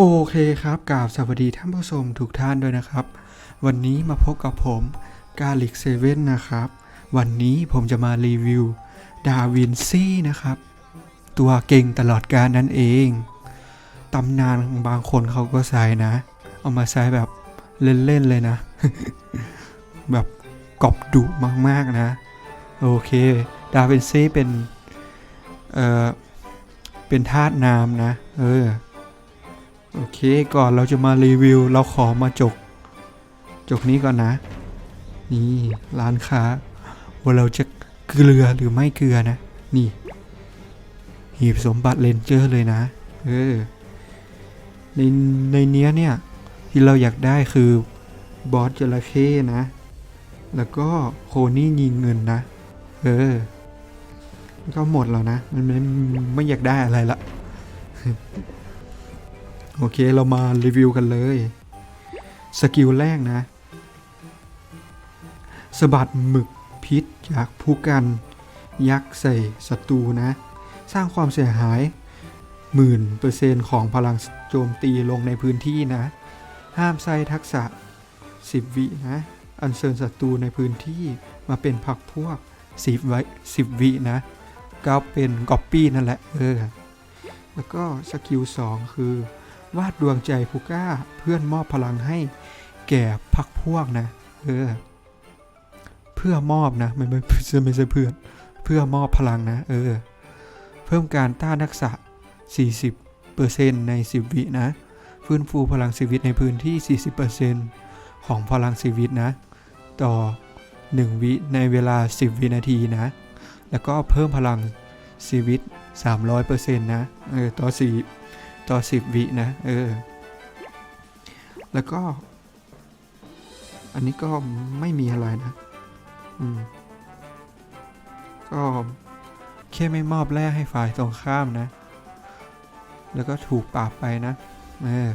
โอเคครับกราบสวัสดีท่านผู้ชมทุกท่านด้วยนะครับ วันนี้มาพบกับผมกาลิกเซเว่นนะครับ วันนี้ผมจะมารีวิวดาวินซี่นะครับ ตัวเก่งตลอดการนั่นเองตำนานบางคนเขาก็ใช้นะ เอามาใช้แบบเล่นๆเลยนะ แบบกอบดุมากๆนะ โอเค ดาวินซี่เป็น เอ่อ เป็นธาตุน้ำนะ เออ โอเคก่อนเราจะมารีวิว เราขอมาจก จกนี้ก่อนนะ นี่ร้านค้า ว่าเราจะเกลือหรือไม่เกลือนะ นี่ หีบสมบัติเลนเจอร์เลยนะ เออ ในในเนี้ยเนี่ย ที่เราอยากได้คือบอสจระเข้นะ แล้วก็โคนี่ยิงเงินนะ เออ ก็หมดแล้วนะ มันไม่ไม่อยากได้อะไรละ โอเคเรามารีวิวกันเลย สกิลแรกนะสบัดหมึกพิษจากผู้กัน ยักษ์ใส่ศัตรูนะ สร้างความเสียหายหมื่นเปอร์เซ็นต์ของพลังโจมตีลงในพื้นที่นะ ห้ามใส่ทักษะ 10 วินะ อัญเชิญศัตรูในพื้นที่มาเป็นพักพวก 10 ไว้10 วินะก็เป็นก๊อปปี้นั่นแหละเออแล้วก็สกิล2คือ วาดดวงใจผู้กล้าเพื่อนมอบพลังให้แก่พักพวกนะเออเพื่อมอบนะไม่ไม่ไม่ใช่ไม่ใช่เพื่อนเพื่อมอบพลังนะ เออ เพิ่มการต้านทักษะ 40%ใน 10 วินะ ฟื้นฟูพลังชีวิตในพื้นที่ 40%ของพลังชีวิตนะ ต่อ 1 วิในเวลา 10 วินาทีนะ แล้วก็เพิ่มพลังชีวิต 300%นะ เออ ต่อ 4 ต่อ 10 วินะ เออ แล้วก็ อันนี้ก็ไม่มีอะไรนะ อืม ก็แค่ไม่มอบแร่ให้ฝ่ายตรงข้ามนะ แล้วก็ถูกปราบไปนะ เออ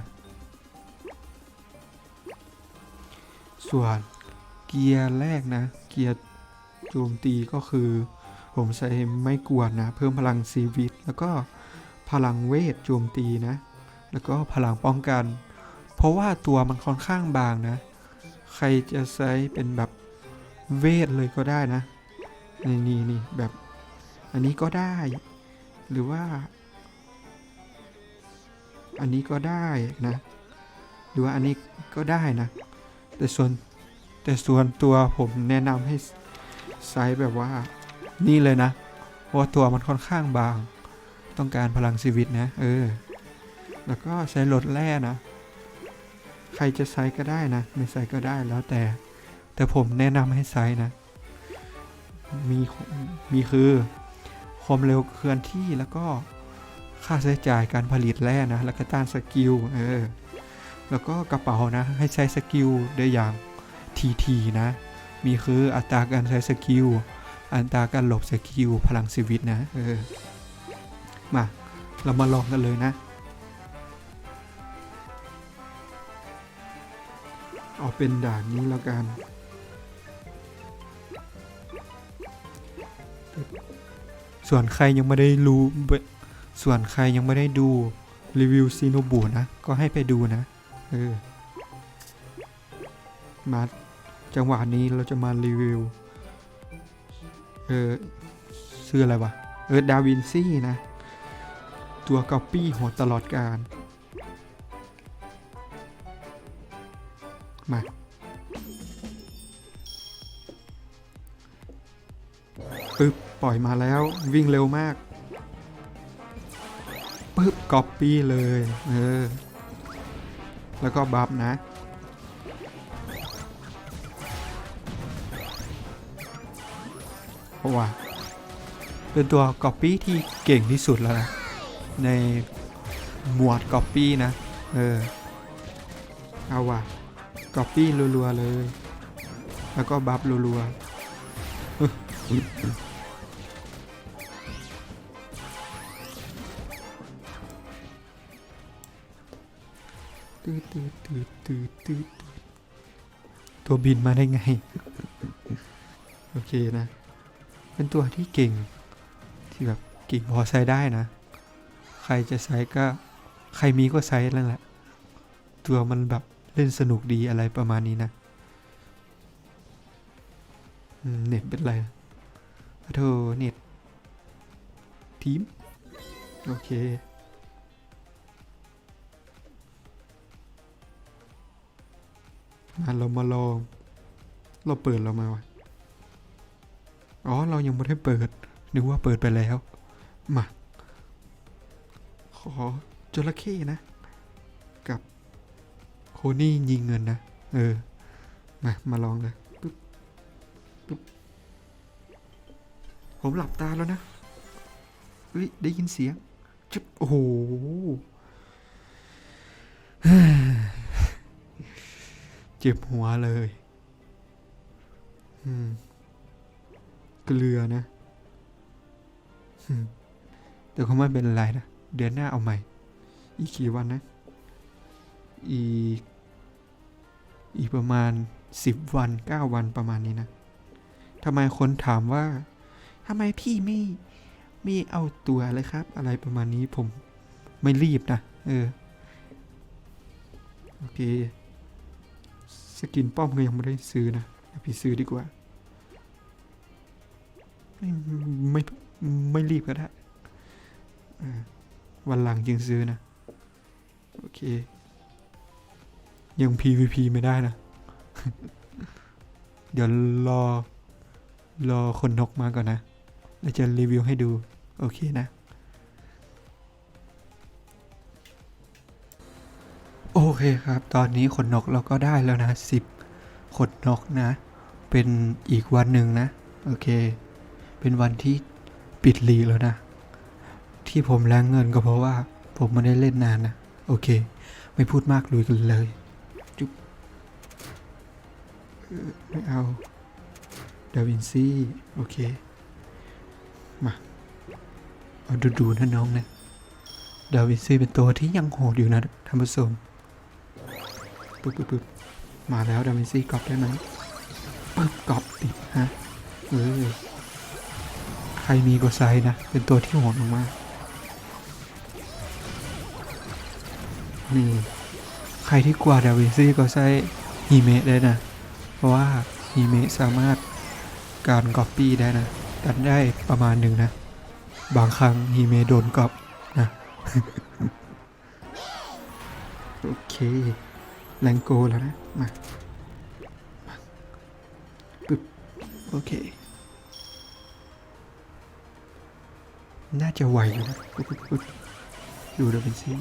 ส่วนเกียร์แรกนะ เกียร์โจมตีก็คือ ผมใช้ไม่กวนนะ เพิ่มพลังชีวิตแล้วก็ ลังเวทโจมตีนะ แล้วก็พลังป้องกัน เพราะว่าตัวมันค่อนข้างบางนะ ใครจะใช้เป็นแบบเวทเลยก็ได้นะ นี่นี่นี่แบบอันนี้ก็ได้ หรือว่า อันนี้ก็ได้นะ หรือว่าอันนี้ก็ได้นะ แต่ส่วนแต่ส่วนตัวผมแนะนำให้ใช้แบบว่านี่เลยนะ เพราะตัวมันค่อนข้างบาง ต้องการพลังชีวิตนะ เออ แล้วก็ใช้ลดแร่นะ ใครจะใช้ก็ได้นะ ไม่ใช้ก็ได้แล้วแต่ แต่ผมแนะนำให้ใช้นะ มีมีคือ ความเร็วเคลื่อนที่แล้วก็ค่าใช้จ่ายการผลิตแร่นะ แล้วก็ต้านสกิล เออ แล้วก็กระเป๋านะ ให้ใช้สกิลได้อย่างทีทีนะ มีคืออัตราการใช้สกิล อัตราการหลบสกิล พลังชีวิตนะ เออ มา เรามาลองกันเลยนะเอาเป็นด่านนี้แล้วกันส่วนใครยังไม่ได้รู้ ส่วนใครยังไม่ได้ดูรีวิวซีโนบุนะ ก็ให้ไปดูนะ เออ มาจังหวะนี้เราจะมารีวิว เออ ชื่ออะไรวะ เออ ดาวินซี่นะ ตัวก๊อปปี้โหดตลอดการ มา ปึ๊บ ปล่อยมาแล้ว วิ่งเร็วมาก ปึ๊บก๊อปปี้เลย เออ แล้วก็บัฟนะเพราะว่าเป็นตัวก๊อปปี้ที่เก่งที่สุดแล้วนะ ในหมวดก๊อปปี้นะ เออ เอาว่ะก๊อปปี้รัวๆเลย แล้วก็บัฟรัวๆตืดตืดตืดตืดตืดตัวบินมาได้ไง โอเคนะ เป็นตัวที่เก่ง ที่แบบเก่งพอใช้ได้นะ รจะใช้ก็ใครมีก็ใช้นั่นแหละ ตัวมันแบบเล่นสนุกดีอะไรประมาณนี้นะเน็ตเป็นไรโธ่เน็ต ทีม โอเคมาเรามาลอง เราเปิดเรามาวะอ๋อ เรายังไม่ได้เปิด นึกว่าเปิดไปแล้ว มา อจระเข้นะ กับโคนี่ยิงเงินนะ เออ มา มาลองเลยปึ๊บปึ๊บผมหลับตาแล้วนะเฮ้ยได้ยินเสียงจุดโอ้โหเจ็บหัวเลยเกลือนะ แต่ก็ไม่เป็นไรนะ เดือนหน้าเอาใหม่ อีกกี่วันนะ อีก อีกประมาณสิบวันเก้าวันประมาณนี้นะทำไมคนถามว่าทำไมพี่ไม่ไม่เอาตัวเลยครับ อะไรประมาณนี้ผมไม่รีบนะ เออ โอเค สกินป้อมก็ยังไม่ได้ซื้อนะพี่ซื้อดีกว่า ไม่ ไม่ ไม่รีบก็ได้ วันหลังจึงซื้อนะ โอเค ยัง PVP ไม่ได้นะ เดี๋ยวรอ รอคนนกมาก่อนนะ แล้วจะรีวิวให้ดู โอเคนะ โอเคครับ ตอนนี้ขนนกเราก็ได้แล้วนะสิบขนนกนะ เป็นอีกวันหนึ่งนะ โอเค เป็นวันที่ปิดลีแล้วนะ ที่ผมแรงเงินก็เพราะว่า ผมไม่ได้เล่นนานนะ โอเค ไม่พูดมากลุยกันเลย จุ๊บไม่เอาดาวินซี่โอเค มา เอาดูๆนะน้องนะดาวินซี่เป็นตัวที่ยังโหดอยู่นะท่านผู้ชมปึ๊บปึ๊บปึ๊บมาแล้วดาวินซี่กรอบได้ไหมปึ๊บกรอบติดฮะเออใครมีก็ไซนะ เป็นตัวที่โหดมากๆ นี่ใครที่กลัวดาวินซี่ก็ใช้ฮีเมะได้นะ เพราะว่าฮีเมะสามารถการก๊อปปี้ได้นะกันได้ประมาณหนึ่งนะ บางครั้งฮีเมะโดนก๊อปนะโอเคแรงโกแล้วนะ มาปึ๊บโอเค น่าจะไหวอยู่นะดูเดยวเป็นซี่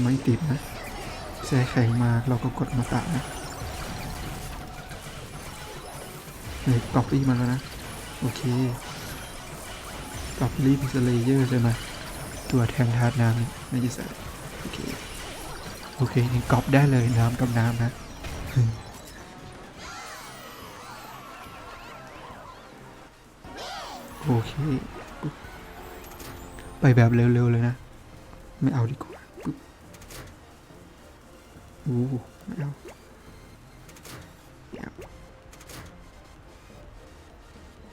ไม่ติดนะแช่แข็งมาเราก็กดมาตะนะเฮ้ยกรอบปี้มาแล้วนะ โอเคกรอบรีพิสเลเยอร์ใช่ไหมตัวแทนธาตุน้ำนี่ไม่ใช่สัตว์โอเค โอเคนี่กรอบได้เลยน้ำกับน้ำนะโอเค ไปแบบเร็วๆเลยนะ ไม่เอาดีกว่า อู้เอา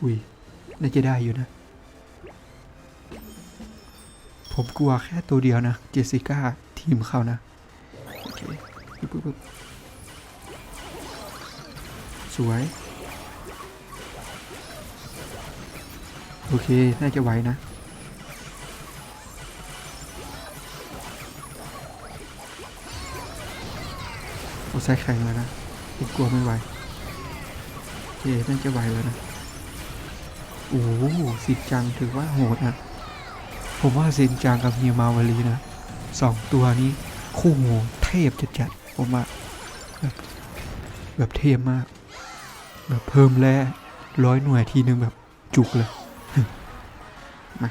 อุ้ยน่าจะได้อยู่นะ ผมกลัวแค่ตัวเดียวนะ เจสสิก้า ทีมเขานะ โอเคปึ๊บปึ๊บสวย โอเค น่าจะไหวนะ ใส่แข็งแล้วนะผมกลัวไม่ไหวโอเคน่าจะไหวแล้วนะ โอ้โหสิจังถือว่าโหดนะผมว่าซินจางกับเฮียมาวารีนะสองตัวนี้คู่หูเทพจัดๆผมว่าแบบแบบเทพมาก แบบเพิ่มแร่ร้อยหน่วยทีนึงแบบจุกเลย มา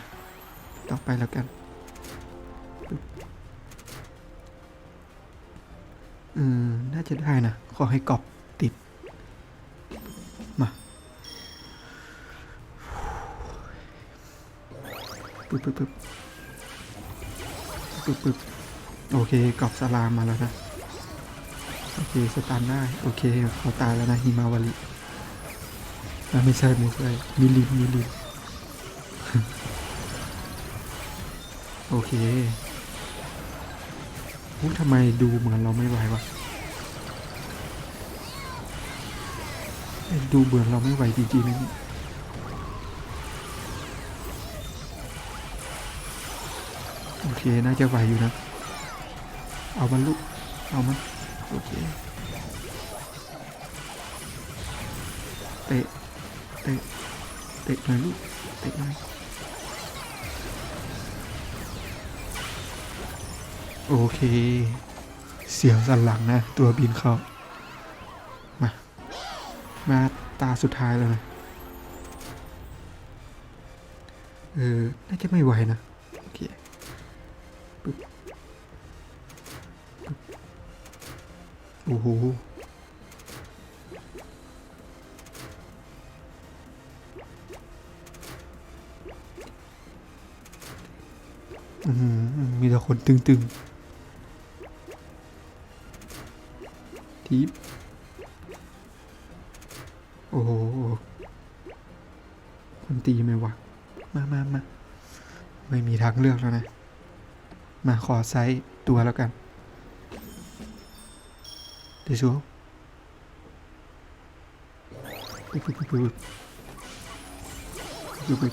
ต่อไปแล้วกัน อืมน่าจะได้นะ ขอให้กรอบติด มา ปึ๊บปึ๊บปึ๊บปึ๊บปึ๊บโอเคกรอบสลามมาแล้วนะ โอเค สตาร์ได้ โอเค เขาตายแล้วนะฮิมาวาริไม่ใช่ ไม่ใช่ มิลินมิลิน โอเค อุ๊ยทำไมดูเหมือนเราไม่ไหววะดูเหมือเราไม่ไหวจริงๆนะเนี่ยโอเค น่าจะไหวอยู่นะ เอามันลูก เอามัน โอเค เตะ เตะ เตะหน่อยลูก เตะหน่อย โอเค เสียวสันหลังนะ ตัวบินเขามา มาตาสุดท้ายแล้วนะ เออ น่าจะไม่ไหวนะ โอเคปึ๊บปึ๊บโอ้โหอืมมีแต่คนตึงๆ มามามาไม่มีทางเลือกแล้วนะ มาขอไซส์ตัวแล้วกันเดี๋ยวชูปึ๊บปึ๊บปึ๊บปึ๊บปึ๊บ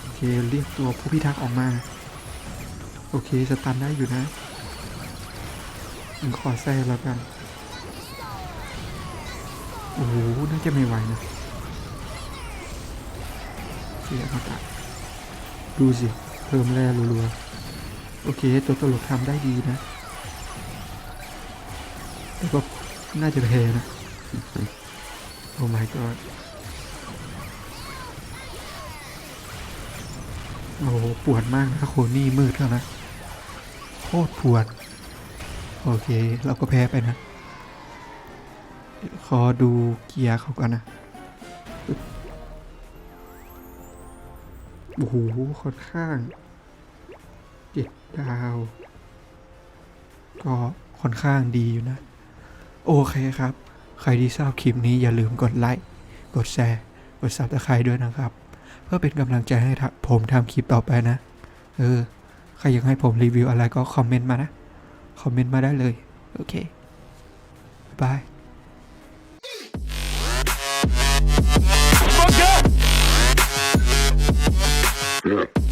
โอเคเรียกตัวผู้พิทักษ์ออกมา โอเคสตันได้อยู่นะขอแซ่แล้วกัน โอ้โหน่าจะไม่ไหวนะ เสียอากาศดูสิ เพิ่มแร่รัวๆ โอเค ตัวตลกทำได้ดีนะ แต่ก็น่าจะแพ้นะ โอ้ my god โอ้โห ปวดมากนะโคนี่มืดแล้วนะ โคตรปวด โอเค เราก็แพ้ไปนะ ขอดูเกียร์เขาก่อนนะ โอ้โหค่อนข้างเจ็ดดาว ก็ค่อนข้างดีอยู่นะ โอเคครับ ใครที่ชอบคลิปนี้อย่าลืมกดไลค์ กดแชร์ กดซับสไครด้วยนะครับ เพื่อเป็นกำลังใจให้ผมทำคลิปต่อไปนะ เออ ใครอยากให้ผมรีวิวอะไรก็คอมเมนต์มานะ คอมเมนต์มาได้เลย โอเคบาย Yeah.